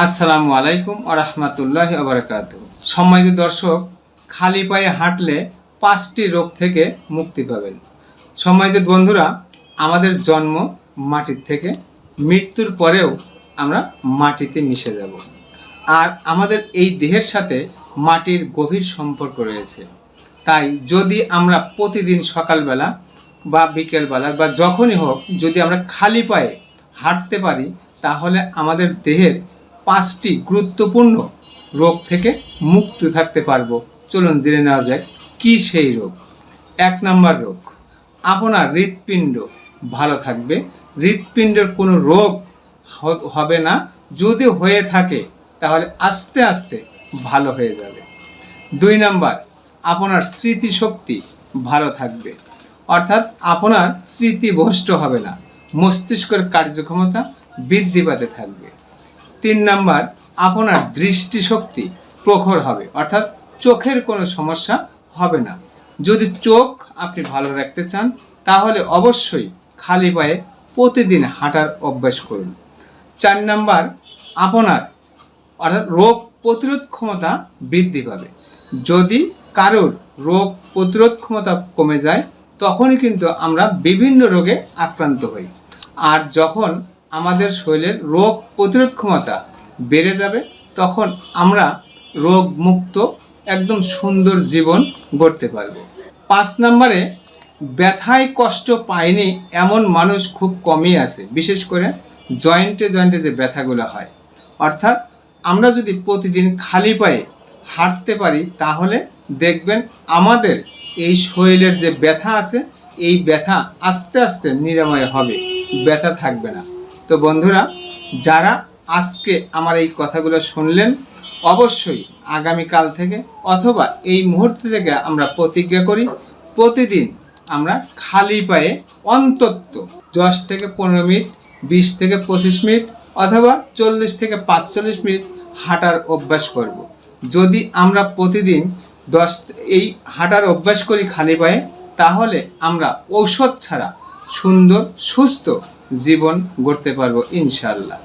আসসালামু আলাইকুম আরহামাতুল্লাহ আবরকাত সম্মানিত দর্শক, খালি পায়ে হাঁটলে পাঁচটি রোগ থেকে মুক্তি পাবেন। সম্মানিত বন্ধুরা, আমাদের জন্ম মাটির থেকে, মৃত্যুর পরেও আমরা মাটিতে মিশে যাব। আর আমাদের এই দেহের সাথে মাটির গভীর সম্পর্ক রয়েছে। তাই যদি আমরা প্রতিদিন সকালবেলা বা বিকেলবেলা বা যখনই হোক, যদি আমরা খালি পায়ে হাঁটতে পারি, তাহলে আমাদের দেহের পাঁচটি গুরুত্বপূর্ণ রোগ থেকে মুক্ত থাকতে পারব। চলুন জেনে নেওয়া যাক, কী সেই রোগ? এক নম্বর রোগ, আপনার হৃৎপিণ্ড ভালো থাকবে। হৃৎপিণ্ডের কোনো রোগ হবে না। যদি হয়ে থাকে, তাহলে আস্তে আস্তে ভালো হয়ে যাবে। দুই নাম্বার, আপনার স্মৃতিশক্তি ভালো থাকবে। অর্থাৎ আপনার স্মৃতি ভ্রষ্ট হবে না। মস্তিষ্কের কার্যক্ষমতা বৃদ্ধি পাতে থাকবে। তিন নাম্বার, আপনার দৃষ্টিশক্তি প্রখর হবে। অর্থাৎ চোখের কোনো সমস্যা হবে না। যদি চোখ আপনি ভালো রাখতে চান, তাহলে অবশ্যই খালি পায়ে প্রতিদিন হাঁটার অভ্যাস করুন। চার নাম্বার, আপনার অর্থাৎ রোগ প্রতিরোধ ক্ষমতা বৃদ্ধি পাবে। যদি কারোর রোগ প্রতিরোধ ক্ষমতা কমে যায়, তখনই কিন্তু আমরা বিভিন্ন রোগে আক্রান্ত হই। আর যখন আমাদের শরীরের রোগ প্রতিরোধ ক্ষমতা বেড়ে যাবে, তখন আমরা রোগ মুক্ত একদম সুন্দর জীবন গড়তে পারব। পাঁচ নম্বরে, ব্যথায় কষ্ট পায়নি এমন মানুষ খুব কমই আছে, বিশেষ করে জয়েন্টে জয়েন্টে যে ব্যথাগুলো হয়। অর্থাৎ আমরা যদি প্রতিদিন খালি পায়ে হাঁটতে পারি, তাহলে দেখবেন আমাদের এই শরীরের যে ব্যথা আছে, এই ব্যথা আস্তে আস্তে নিরাময় হবে, ব্যথা থাকবে না। তো বন্ধুরা, যারা আজকে আমার এই কথাগুলো শুনলেন, অবশ্যই আগামীকাল থেকে অথবা এই মুহূর্ত থেকে আমরা প্রতিজ্ঞা করি, প্রতিদিন আমরা খালি পায়ে অন্তত দশ থেকে পনেরো মিনিট, বিশ থেকে পঁচিশ মিনিট অথবা চল্লিশ থেকে পাঁচচল্লিশ মিনিট হাঁটার অভ্যাস করব। যদি আমরা প্রতিদিন দশ, এই হাঁটার অভ্যাস করি খালি পায়ে, তাহলে আমরা ঔষধ ছাড়া সুন্দর, সুস্থ জীবন গড়তে পারব ইনশাল্লাহ